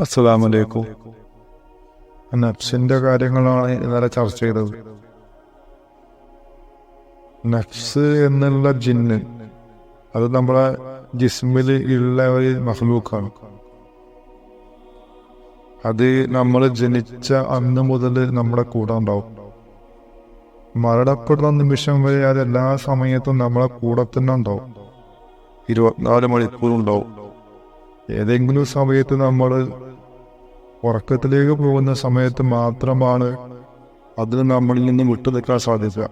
അസ്സലാമലൈക്കും. നഫ്സിന്റെ കാര്യങ്ങളാണ് ഇന്നലെ ചർച്ച ചെയ്തത്. നഫ്സ് എന്നുള്ള ജിന്ന് അത് നമ്മളെ ജിസ്മിൽ ഉള്ള ഒരു മഹ്ലൂക്കാണ്. അത് നമ്മൾ ജനിച്ച അന്ന് മുതൽ നമ്മുടെ കൂടെ ഉണ്ടാവും. മരണപ്പെടുന്ന നിമിഷം വരെ അത് എല്ലാ സമയത്തും നമ്മളെ കൂടെ തന്നെ ഉണ്ടാവും. ഇരുപത്തിനാല് മണിക്കൂർ ഉണ്ടാവും. ഏതെങ്കിലും സമയത്ത് നമ്മൾ ഉറക്കത്തിലേക്ക് പോകുന്ന സമയത്ത് മാത്രമാണ് അതിന് നമ്മളിൽ നിന്ന് വിട്ടു നിൽക്കാൻ സാധിക്കുക.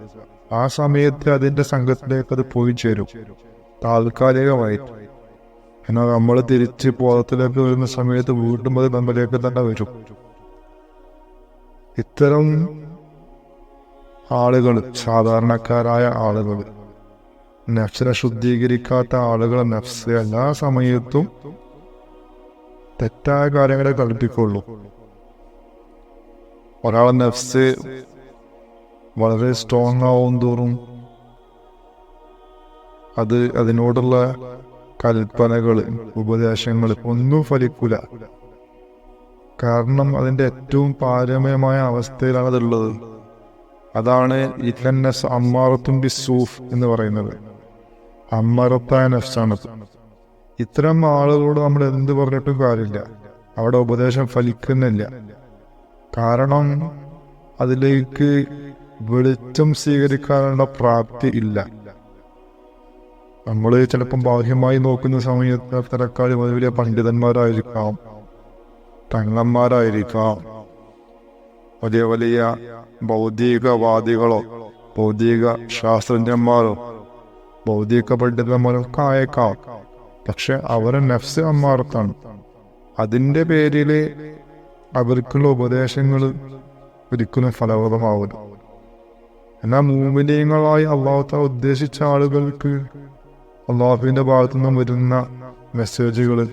ആ സമയത്ത് അതിന്റെ സംഘത്തിലേക്ക് അത് പോയി ചേരും. താൽക്കാലികമായി എന്നാൽ നമ്മൾ തിരിച്ച് ബോധത്തിലേക്ക് വരുന്ന സമയത്ത് വീണ്ടും അത് നമ്മളിലേക്ക് തന്നെ വരും. ഇത്തരം ആളുകൾ സാധാരണക്കാരായ ആളുകൾ നഫ്സിനെ ശുദ്ധീകരിക്കാത്ത ആളുകൾ നഫ്സ് എല്ലാ സമയത്തും തെറ്റായ കാര്യങ്ങളെ കൽപ്പിക്കുള്ളൂ ഒരാളെ നെഫ്സ് വളരെ സ്ട്രോങ് ആവും തോറും അത് അതിനോടുള്ള കൽപ്പനകൾ ഉപദേശങ്ങൾ ഒന്നും ഫലിക്കൂല. കാരണം അതിന്റെ ഏറ്റവും പാരമ്യമായ അവസ്ഥയിലാണ് അതുള്ളത്. അതാണ് ഇല്ലന്നസ് അമ്മാറത്തും ബിസൂഫ് എന്ന് പറയുന്നത്. അമ്മറത്തായ നഫ്സാണത് ഇത്തരം ആളുകളോട് നമ്മൾ എന്ത് പറഞ്ഞിട്ടും കാര്യമില്ല. അവിടെ ഉപദേശം ഫലിക്കുന്നില്ല. കാരണം അതിലേക്ക് വെളിച്ചം സ്വീകരിക്കാനുള്ള പ്രാപ്തി ഇല്ല. നമ്മൾ ചിലപ്പം ബാഹ്യമായി നോക്കുന്ന സമയത്ത് അത്തരക്കാർ വലിയ വലിയ പണ്ഡിതന്മാരായിരിക്കാം തങ്ങന്മാരായിരിക്കാം വലിയ വലിയ ഭൗതികവാദികളോ ഭൗതിക ശാസ്ത്രജ്ഞന്മാരോ ഭൗതിക പണ്ഡിതന്മാരോ ഒക്കെ ആയേക്കാം. പക്ഷെ അവരെ നഫ്സ് അമ്മാർത്താണ് അതിന്റെ പേരിൽ അവർക്കുള്ള ഉപദേശങ്ങൾ ഒരിക്കലും ഫലപ്രദമാവില്ല എന്നാൽ മൂമിനീയങ്ങളായി അള്ളാഹുത്ത ഉദ്ദേശിച്ച ആളുകൾക്ക് അള്ളാഹുവിന്റെ ഭാഗത്തു നിന്നും വരുന്ന മെസ്സേജുകൾ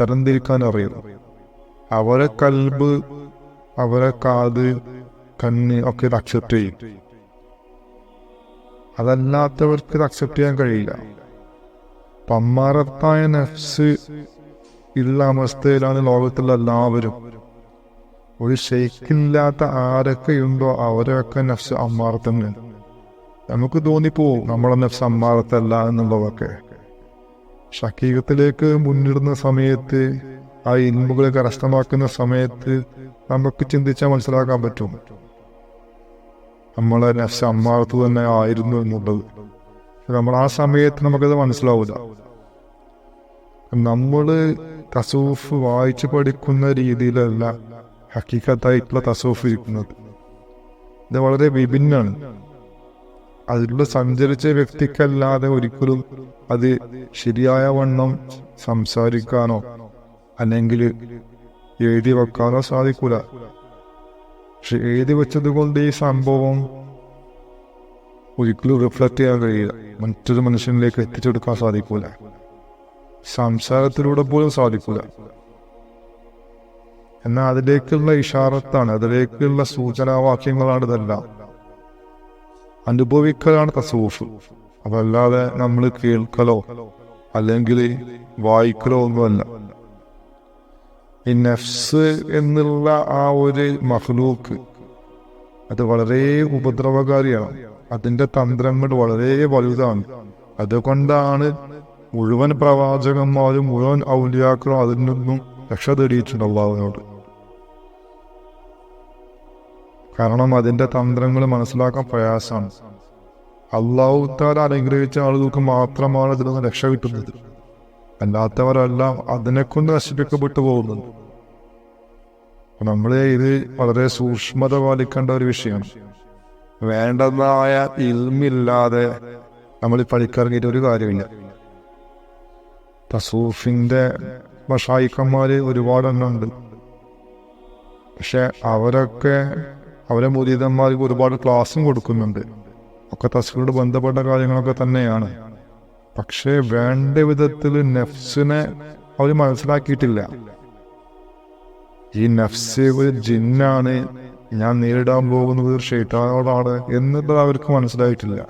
തരംതിരിക്കാൻ അറിയും അവരെ കൽബ് അവരെ കാത് കണ്ണ് ഒക്കെ അക്സെപ്റ്റ് ചെയ്യും. അതല്ലാത്തവർക്ക് അക്സെപ്റ്റ് ചെയ്യാൻ കഴിയില്ല. പമ്മാറത്തായ നഫ്സ് ഉള്ള അവസ്ഥയിലാണ് ലോകത്തുള്ള എല്ലാവരും. ഒരു ഷെയ്ക്കില്ലാത്ത ആരൊക്കെയുണ്ടോ അവരൊക്കെ നഫ്സ് അമ്മാറത്തന്നെ നമുക്ക് തോന്നിപ്പോവും നമ്മളെ നഫ്സ് അമ്മാറത്തല്ല എന്നുള്ളതൊക്കെ. ഷക്കീകത്തിലേക്ക് മുന്നിടുന്ന സമയത്ത് ആ ഇൻമുകളെ കരസ്ഥമാക്കുന്ന സമയത്ത് നമുക്ക് ചിന്തിച്ചാൽ മനസ്സിലാക്കാൻ പറ്റും. നമ്മളെ നഫ്സ് അമ്മാറത്ത് തന്നെ ആയിരുന്നു എന്നുള്ളത്. നമ്മൾ ആ സമയത്ത് നമുക്കത് മനസ്സിലാവില്ല നമ്മൾ തസൂഫ് വായിച്ചു പഠിക്കുന്ന രീതിയിലല്ല ഹക്കീക്കത്തായിട്ടുള്ള തസൂഫ് ഇരിക്കുന്നത്. ഇത് വളരെ വിഭിന്നാണ്. അതിലുള്ള സഞ്ചരിച്ച വ്യക്തിക്കല്ലാതെ ഒരിക്കലും അത് ശരിയായ വണ്ണം സംസാരിക്കാനോ അല്ലെങ്കിൽ എഴുതി വെക്കാനോ സാധിക്കൂല. പക്ഷെ എഴുതി വെച്ചത് കൊണ്ട് ഈ സംഭവം ഒരിക്കലും റിഫ്ലക്റ്റ് ചെയ്യാൻ കഴിയില്ല. മറ്റൊരു മനുഷ്യനിലേക്ക് എത്തിച്ചെടുക്കാൻ സാധിക്കൂല. സംസാരത്തിലൂടെ പോലും സാധിക്കൂല. എന്നാൽ അതിലേക്കുള്ള ഇഷാറത്താണ് അതിലേക്കുള്ള സൂചനാവാക്യങ്ങളാണ് ഇതെല്ലാം. അനുഭവിക്കലാണ് തസൂഫ്. അതല്ലാതെ നമ്മൾ കേൾക്കലോ അല്ലെങ്കിൽ വായിക്കലോ ഒന്നുമല്ല. ഈ നഫ്സ് എന്നുള്ള ആ ഒരു മഹ്ലൂക്ക് അത് വളരെ ഉപദ്രവകാരിയാണ്. അതിന്റെ തന്ത്രങ്ങൾ വളരെ വലുതാണ്. അതുകൊണ്ടാണ് മുഴുവൻ പ്രവാചകന്മാരും മുഴുവൻ ഔലിയാക്കളും അതിൽ നിന്നും രക്ഷ തേടിയിട്ടുണ്ട് കാരണം അതിന്റെ തന്ത്രങ്ങൾ മനസ്സിലാക്കാൻ പ്രയാസമാണ് അള്ളാഹു അനുഗ്രഹിച്ച ആളുകൾക്ക് മാത്രമാണ് ഇതിൽ നിന്ന് രക്ഷ കിട്ടുന്നത്. അല്ലാത്തവരെല്ലാം അതിനെക്കൊണ്ട് നശിപ്പിക്കപ്പെട്ടു പോകുന്നത്. നമ്മൾ ഇത് വളരെ സൂക്ഷ്മത പാലിക്കേണ്ട ഒരു വിഷയമാണ്. വേണ്ടതായ ഇൽമില്ലാതെ നമ്മൾ പഠിക്കിറങ്ങിയിട്ട് ഒരു കാര്യമില്ല. തസൂഫിന്റെ ഭഷായിക്കന്മാര് ഒരുപാട് എണ്ണം ഉണ്ട്. പക്ഷെ അവരൊക്കെ അവരെ മുരീതന്മാർക്ക് ഒരുപാട് ക്ലാസ്സും കൊടുക്കുന്നുണ്ട്. ഒക്കെ തസ്ഫിനോട് ബന്ധപ്പെട്ട കാര്യങ്ങളൊക്കെ തന്നെയാണ്. പക്ഷേ വേണ്ട വിധത്തിൽ നെഫ്സിനെ അവർ മനസ്സിലാക്കിയിട്ടില്ല. ഈ നഫ്സ് ഒരു ജിന്നാണ്. ഞാൻ നേരിടാൻ പോകുന്നത് ഒരു ഷെയ്ത്താനോടാണ് എന്നുള്ളത് അവർക്ക് മനസ്സിലായിട്ടില്ല.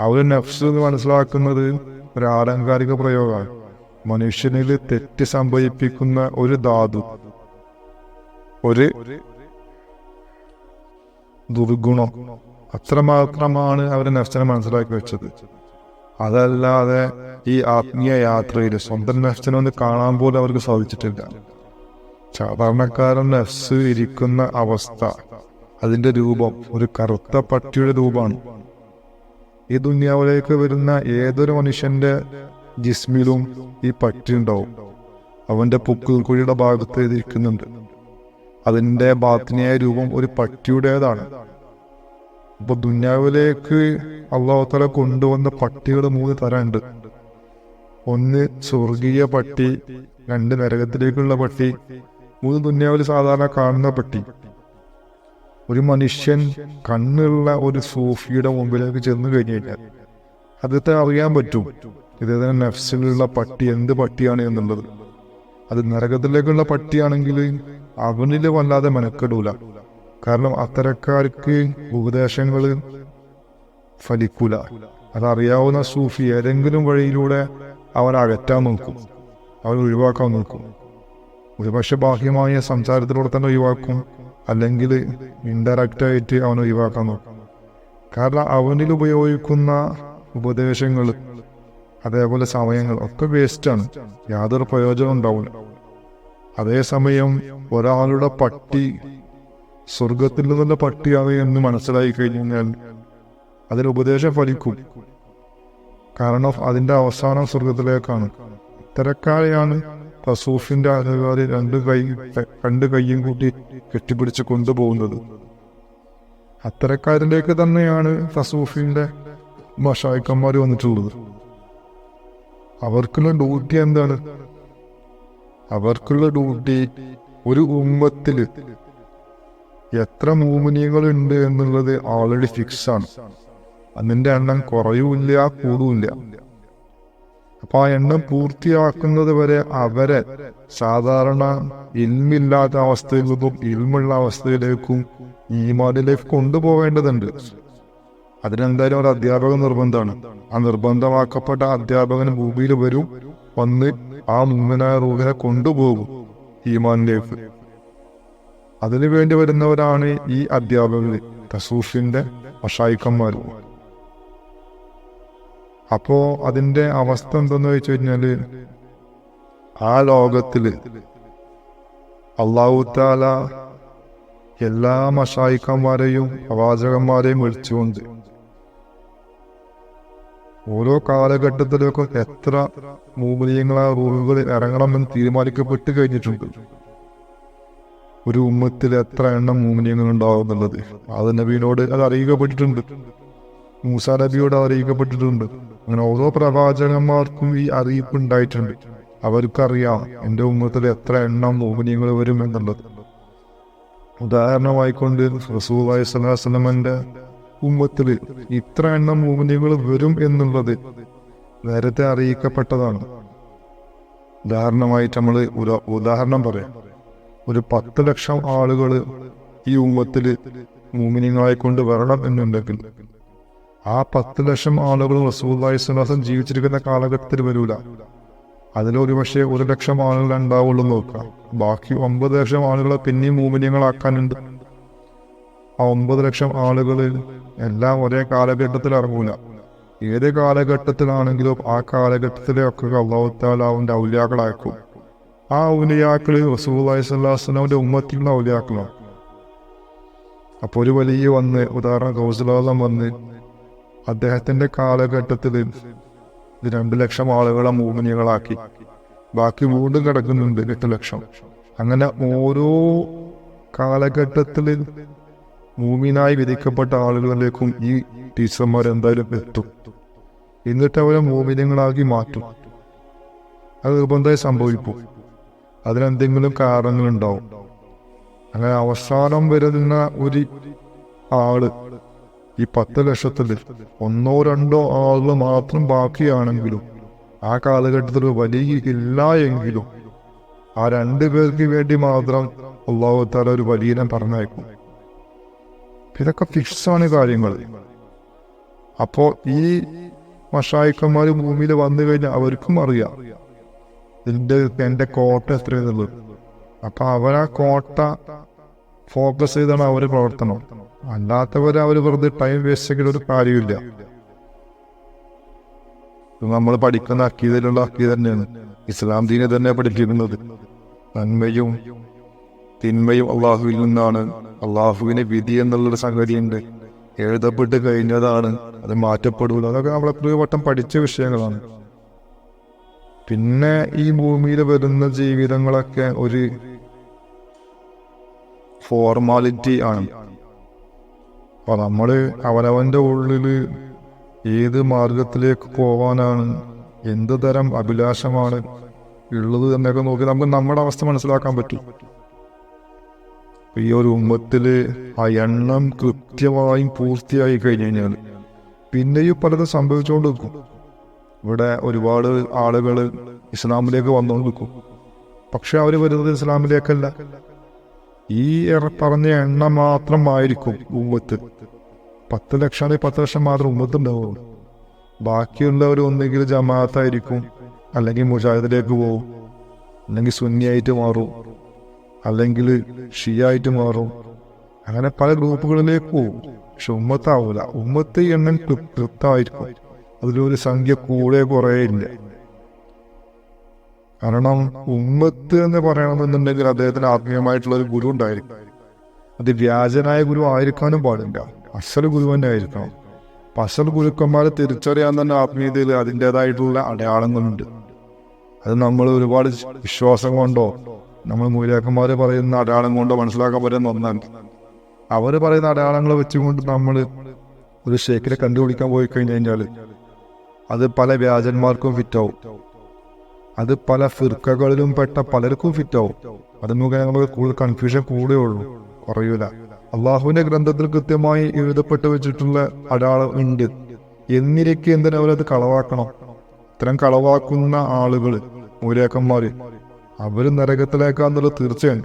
അവർ നഫ്സ് എന്ന് മനസ്സിലാക്കുന്നത് ഒരു ആലങ്കാരിക പ്രയോഗമാണ്. മനുഷ്യനിൽ തെറ്റ് സംഭവിപ്പിക്കുന്ന ഒരു ധാതു. ഒരു ദുർഗുണം. അത്രമാത്രമാണ് അവരെ നഫ്സിനെ മനസ്സിലാക്കി വെച്ചത്. അതല്ലാതെ ഈ ആത്മീയ യാത്രയിൽ സ്വന്തം നഫ്സിനെ ഒന്ന് കാണാൻ പോലും അവർക്ക് സാധിച്ചിട്ടില്ല. സാധാരണക്കാരൻ നഫ്സ് ഇരിക്കുന്ന അവസ്ഥ. അതിന്റെ രൂപം ഒരു കറുത്ത പട്ടിയുടെ രൂപമാണ്. ഈ ദുന്യാവിലേക്ക് വരുന്ന ഏതൊരു മനുഷ്യന്റെ ജിസ്മിലും ഈ പട്ടി ഉണ്ടാവും. അവന്റെ പുക്കിൽ കുഴിയുടെ ഭാഗത്ത് ഇരിക്കുന്നുണ്ട് അതിന്റെ ബാത്തിനിയായ രൂപം ഒരു പട്ടിയുടേതാണ്. അപ്പൊ ദുന്യാവിലേക്ക് അള്ളാഹുത്തല കൊണ്ടുവന്ന പട്ടികൾ മൂന്ന് തരമുണ്ട്. ഒന്ന് സ്വർഗീയ പട്ടി രണ്ട് നരകത്തിലേക്കുള്ള പട്ടി മൂന്ന് ദുന്യാവിൽ സാധാരണ കാണുന്ന പെട്ടി. ഒരു മനുഷ്യൻ കണ്ണുള്ള ഒരു സൂഫിയുടെ മുമ്പിലേക്ക് ചെന്ന് കഴിഞ്ഞു കഴിഞ്ഞാൽ അദ്ദേഹത്തെ അറിയാൻ പറ്റും ഇദ്ദേഹത്തിന് നഫ്സിലുള്ള പട്ടി എന്ത് പട്ടിയാണ് എന്നുള്ളത്. അത് നരകത്തിലേക്കുള്ള പട്ടിയാണെങ്കിൽ അവനിൽ വല്ലാതെ മെനക്കെടൂല. കാരണം അത്തരക്കാർക്ക് ഉപദേശങ്ങൾ ഫലിക്കൂല. അതറിയാവുന്ന സൂഫി ഏതെങ്കിലും വഴിയിലൂടെ അവൻ അകറ്റാൻ നോക്കും. അവൻ ഒഴിവാക്കാൻ നോക്കും. ഒരുപക്ഷെ ബാഹ്യമായ സംസാരത്തിലൂടെ തന്നെ ഒഴിവാക്കും. അല്ലെങ്കിൽ ഇൻഡയറക്റ്റായിട്ട് അവൻ ഒഴിവാക്കാൻ നോക്കും. കാരണം അവനിൽ ഉപയോഗിക്കുന്ന ഉപദേശങ്ങൾ അതേപോലെ സമയങ്ങൾ ഒക്കെ വേസ്റ്റാണ് യാതൊരു പ്രയോജനം ഉണ്ടാവില്ല അതേസമയം ഒരാളുടെ പട്ടി സ്വർഗത്തിൽ നിന്നുള്ള പട്ടിയാണ് എന്ന് മനസ്സിലായി കഴിഞ്ഞാൽ അതിന് ഉപദേശം ഫലിക്കും. കാരണം അതിന്റെ അവസാനം സ്വർഗത്തിലേക്കാണ് ഇത്തരക്കാരെയാണ് തസൂഫിന്റെ അനുകാരി രണ്ട് കൈ രണ്ട് കൈയും കൂട്ടി കെട്ടിപ്പിടിച്ച് കൊണ്ടുപോകുന്നത്. അത്തരക്കാരിലേക്ക് തന്നെയാണ് റസൂഫിന്റെ മഷായിക്കന്മാർ വന്നിട്ടുള്ളത്. അവർക്കുള്ള ഡ്യൂട്ടി എന്താണ്? അവർക്കുള്ള ഡ്യൂട്ടി ഒരു ഉമ്മത്തിൽ എത്ര മൂമിനിയങ്ങളുണ്ട് എന്നുള്ളത് ഓൾറെഡി ഫിക്സ് ആണ്. അതിന്റെ എണ്ണം കുറയൂല്ല കൂടുമില്ല. അപ്പൊ ആ എണ്ണം പൂർത്തിയാക്കുന്നത് വരെ അവരെ സാധാരണ ഇൽമില്ലാത്ത അവസ്ഥയിൽ നിന്നും ഇൽമുള്ള അവസ്ഥയിലേക്കും ഈമാനിലേക്ക് കൊണ്ടുപോകേണ്ടതുണ്ട്. അതിനെന്തായാലും ഒരു അധ്യാപക നിർബന്ധമാണ്. ആ നിർബന്ധമാക്കപ്പെട്ട അധ്യാപകൻ ഭൂമിയിൽ വരും വന്ന് ആ മുങ്ങനായ റൂഹിനെ കൊണ്ടുപോകും ഈമാനിലേക്ക് അതിനു വേണ്ടി വരുന്നവരാണ് ഈ അധ്യാപകർ തസൂഫിന്റെ അഷായിക്കന്മാരും അപ്പോ അതിന്റെ അവസ്ഥ എന്തെന്ന് വെച്ച് കഴിഞ്ഞാൽ ആ ലോകത്തിൽ അള്ളാഹു താല എല്ലാ മഷായിക്കന്മാരെയും പ്രവാചകന്മാരെയും വിളിച്ചുകൊണ്ട് ഓരോ കാലഘട്ടത്തിലൊക്കെ എത്ര മൂല്യങ്ങളാ റൂഹുകൾ ഇറങ്ങണമെന്ന് തീരുമാനിക്കപ്പെട്ട് കഴിഞ്ഞിട്ടുണ്ട്. ഒരു ഉമ്മത്തിൽ എത്ര എണ്ണം മൂല്യങ്ങൾ ഉണ്ടാവും എന്നുള്ളത്. അത് നബീനോട് അത് അറിയിക്കപ്പെട്ടിട്ടുണ്ട്. മൂസ നബിയോട് അറിയിക്കപ്പെട്ടിട്ടുണ്ട്. അങ്ങനെ ഓരോ പ്രവാചകന്മാർക്കും ഈ അറിയിപ്പ് ഉണ്ടായിട്ടുണ്ട് അവർക്കറിയാം എന്റെ ഉമ്മത്തിൽ എത്ര എണ്ണം മോഹിനികൾ വരും എന്നുള്ളത്. ഉദാഹരണമായിക്കൊണ്ട് റസൂൽ സ്വലാസ്ലമന്റെ ഉമ്മത്തിൽ ഇത്ര എണ്ണം മോഹിനികൾ വരും എന്നുള്ളത് നേരത്തെ അറിയിക്കപ്പെട്ടതാണ്. ഉദാഹരണമായിട്ട് നമ്മൾ ഒരു ഉദാഹരണം പറയാം. ഒരു പത്ത് ലക്ഷം ആളുകൾ ഈ ഉമ്മത്തിൽ മൂമിനിങ്ങളായി കൊണ്ട് വരണം എന്നുണ്ടെങ്കിൽ ആ പത്ത് ലക്ഷം ആളുകൾ റസൂല്ലായി സ്വലാസം ജീവിച്ചിരിക്കുന്ന കാലഘട്ടത്തിൽ വരൂല. അതിലൊരു പക്ഷേ ഒരു ലക്ഷം ആളുകൾ ഉണ്ടാവുള്ളൂ നോക്കാം ബാക്കി ഒമ്പത് ലക്ഷം ആളുകളെ പിന്നെയും മൂമിനിയങ്ങളാക്കാനുണ്ട്. ആ ഒമ്പത് ലക്ഷം ആളുകൾ എല്ലാം ഒരേ കാലഘട്ടത്തിൽ ഇറങ്ങൂല. ഏത് കാലഘട്ടത്തിലാണെങ്കിലും ആ കാലഘട്ടത്തിലെ ഒക്കെ അള്ളാഹുത്താലാവിന്റെ ഔലിയാക്കളാക്കും. ആ ഔലിയാക്കൾ റസൂല്ലായി സ്വല്ലാസ്ലാമിന്റെ ഉമ്മത്തിലുള്ള ഔലിയാക്കളാണ്. അപ്പൊ ഒരു വലിയ വന്ന് ഉദാഹരണം ഗൗസലാദം വന്ന് അദ്ദേഹത്തിന്റെ കാലഘട്ടത്തിൽ രണ്ടു ലക്ഷം ആളുകളെ മൂമിനികളാക്കി ബാക്കി വീണ്ടും കിടക്കുന്നുണ്ട് എട്ട് ലക്ഷം. അങ്ങനെ ഓരോ കാലഘട്ടത്തിൽ മൂമിനായി വിധിക്കപ്പെട്ട ആളുകളിലേക്കും ഈ ടീച്ചർമാർ എന്തായാലും എത്തും. എന്നിട്ട് അവരെ മൂമിനങ്ങളാക്കി മാറ്റും. അത് നിർബന്ധമായി സംഭവിക്കും. അതിനെന്തെങ്കിലും കാരണങ്ങളുണ്ടാവും. അങ്ങനെ അവസാനം വരുന്ന ഒരു ആൾ ഈ പത്ത് ലക്ഷത്തിൽ ഒന്നോ രണ്ടോ ആളുകൾ മാത്രം ബാക്കിയാണെങ്കിലും ആ കാലഘട്ടത്തിൽ വലിയ ഇല്ല എങ്കിലും ആ രണ്ടു പേർക്ക് വേണ്ടി മാത്രം അള്ളാഹുത്താല ഒരു വലിയനെ പറഞ്ഞയക്കും. ഇതൊക്കെ ഫിക്സാണ് കാര്യങ്ങൾ. അപ്പോൾ ഈ മഷായിക്കന്മാർ ഭൂമിയിൽ വന്നു കഴിഞ്ഞാൽ അവർക്കും അറിയാം ഇതിന്റെ എന്റെ കോട്ട എത്രയെന്നുള്ളത് അപ്പൊ അവരാ കോട്ട ഫോക്കസ് ചെയ്താണ് അവർ പ്രവർത്തനം. അല്ലാത്തവർ അവർ വെറുതെ ടൈം വേസ്റ്റ് ചെയ്യുന്ന ഒരു കാര്യമില്ല നമ്മൾ പഠിക്കുന്ന അക്കീതയിലുള്ള അക്കീത തന്നെയാണ്. ഇസ്ലാം ദീനെ തന്നെ പഠിപ്പിക്കുന്നത്. നന്മയും തിന്മയും അള്ളാഹുവിൽ നിന്നാണ്. അള്ളാഹുവിന് വിധി എന്നുള്ളൊരു സംഗതിയുണ്ട്. എഴുതപ്പെട്ട് കഴിഞ്ഞതാണ്. അത് മാറ്റപ്പെടൂല. അതൊക്കെ നമ്മൾ എത്രയോ വട്ടം പഠിച്ച വിഷയങ്ങളാണ്. പിന്നെ ഈ ഭൂമിയിൽ വരുന്ന ജീവിതങ്ങളൊക്കെ ഒരു ഫോർമാലിറ്റി ആണ്. അപ്പൊ നമ്മൾ അവനവന്റെ ഉള്ളിൽ ഏത് മാർഗത്തിലേക്ക് പോവാനാണ് എന്ത് തരം അഭിലാഷമാണ് ഉള്ളത് എന്നൊക്കെ നോക്കി നമുക്ക് നമ്മുടെ അവസ്ഥ മനസ്സിലാക്കാൻ പറ്റും. ഈ ഒരു ഉമ്മത്തിൽ ആ എണ്ണം കൃത്യമായും പൂർത്തിയായി കഴിഞ്ഞു കഴിഞ്ഞാൽ പിന്നെയും പലതും സംഭവിച്ചുകൊണ്ട് നിൽക്കും ഇവിടെ ഒരുപാട് ആളുകൾ ഇസ്ലാമിലേക്ക് വന്നുകൊണ്ട് നിൽക്കും പക്ഷെ അവർ വരുന്നത് ഇസ്ലാമിലേക്കല്ല. ഈ പറഞ്ഞ എണ്ണം മാത്രമായിരിക്കും ഉമ്മത്ത്. പത്ത് ലക്ഷം അല്ലെങ്കിൽ പത്ത് ലക്ഷം മാത്രം ഉമ്മത്ത് ഉണ്ടാവുള്ളൂ ബാക്കിയുള്ളവർ ഒന്നെങ്കിൽ ജമാഅത്തായിരിക്കും അല്ലെങ്കിൽ മുജാഹിദിലേക്ക് പോവും അല്ലെങ്കിൽ സുന്നിയായിട്ട് മാറും അല്ലെങ്കിൽ ഷിയായിട്ട് മാറും. അങ്ങനെ പല ഗ്രൂപ്പുകളിലേക്ക് പോവും. പക്ഷെ ഉമ്മത്താവൂല. ഉമ്മത്ത് എണ്ണം കൃത്യമായിരിക്കും അതിലൊരു സംഖ്യ കൂടെ കുറേ ഇല്ല. കാരണം ഉമ്മത്ത് എന്ന് പറയണമെന്നുണ്ടെങ്കിൽ അദ്ദേഹത്തിന് ആത്മീയമായിട്ടുള്ള ഒരു ഗുരു ഉണ്ടായിരിക്കും. അത് വ്യാജനായ ഗുരു ആയിരിക്കാനും പാടില്ല. അസൽ ഗുരു തന്നെ ആയിരിക്കണം. അപ്പൊ അസൽ ഗുരുക്കന്മാരെ തിരിച്ചറിയാൻ തന്നെ ആത്മീയതയിൽ അതിന്റെതായിട്ടുള്ള അടയാളങ്ങളുണ്ട്. അത് നമ്മൾ ഒരുപാട് വിശ്വാസം കൊണ്ടോ നമ്മൾ മൂലാക്കന്മാര് പറയുന്ന അടയാളം കൊണ്ടോ മനസ്സിലാക്കാൻ പറ്റുന്ന ഒന്നല്ല. അവർ പറയുന്ന അടയാളങ്ങൾ വെച്ചുകൊണ്ട് നമ്മൾ ഒരു ഷേക്കിനെ കണ്ടുപിടിക്കാൻ പോയി കഴിഞ്ഞു കഴിഞ്ഞാൽ അത് പല വ്യാജന്മാർക്കും ഫിറ്റാവും അത് പല ഫിർക്കകളിലും പെട്ട പലർക്കും ഫിറ്റാവും അത് മുഖേന നമുക്ക് കൂടുതൽ കൺഫ്യൂഷൻ കൂടുകയുള്ളൂ. കുറയൂല. അള്ളാഹുവിന്റെ ഗ്രന്ഥത്തിൽ കൃത്യമായി എഴുതപ്പെട്ട് വെച്ചിട്ടുള്ള അടയാളം ഉണ്ട്. എന്നിരിക്കെ എന്തിനാ അവരത് കളവാക്കണം? ഇത്തരം കളവാക്കുന്ന ആളുകൾ മൂലേക്കന്മാര് അവർ നരകത്തിലേക്കാന്നുള്ളത് തീർച്ചയാണ്.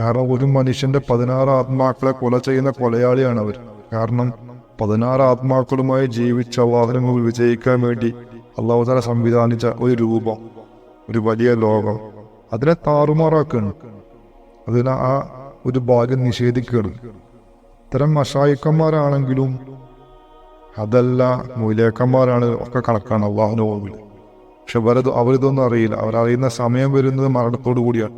കാരണം ഒരു മനുഷ്യന്റെ പതിനാറ് ആത്മാക്കളെ കൊല ചെയ്യുന്ന കൊലയാളിയാണ് അവർ. കാരണം പതിനാറ് ആത്മാക്കളുമായി ജീവിച്ച വാഹനങ്ങൾ വിജയിക്കാൻ വേണ്ടി അള്ളാഹു താല സംവിധാനിച്ച ഒരു രൂപം ഒരു വലിയ ലോകം. അതിനെ താറുമാറാക്കുകയാണ് അതിനെ ആ ഒരു ഭാഗ്യം നിഷേധിക്കുകയാണ് ഇത്തരം മഷായിക്കന്മാരാണെങ്കിലും അതല്ല മൂലേക്കന്മാരാണ് ഒക്കെ കണക്കാണ് അള്ളാഹുനോവിൽ പക്ഷെ അവരത് അവരിതൊന്നും അറിയില്ല. അവരറിയുന്ന സമയം വരുന്നത് മരണത്തോടു കൂടിയാണ്.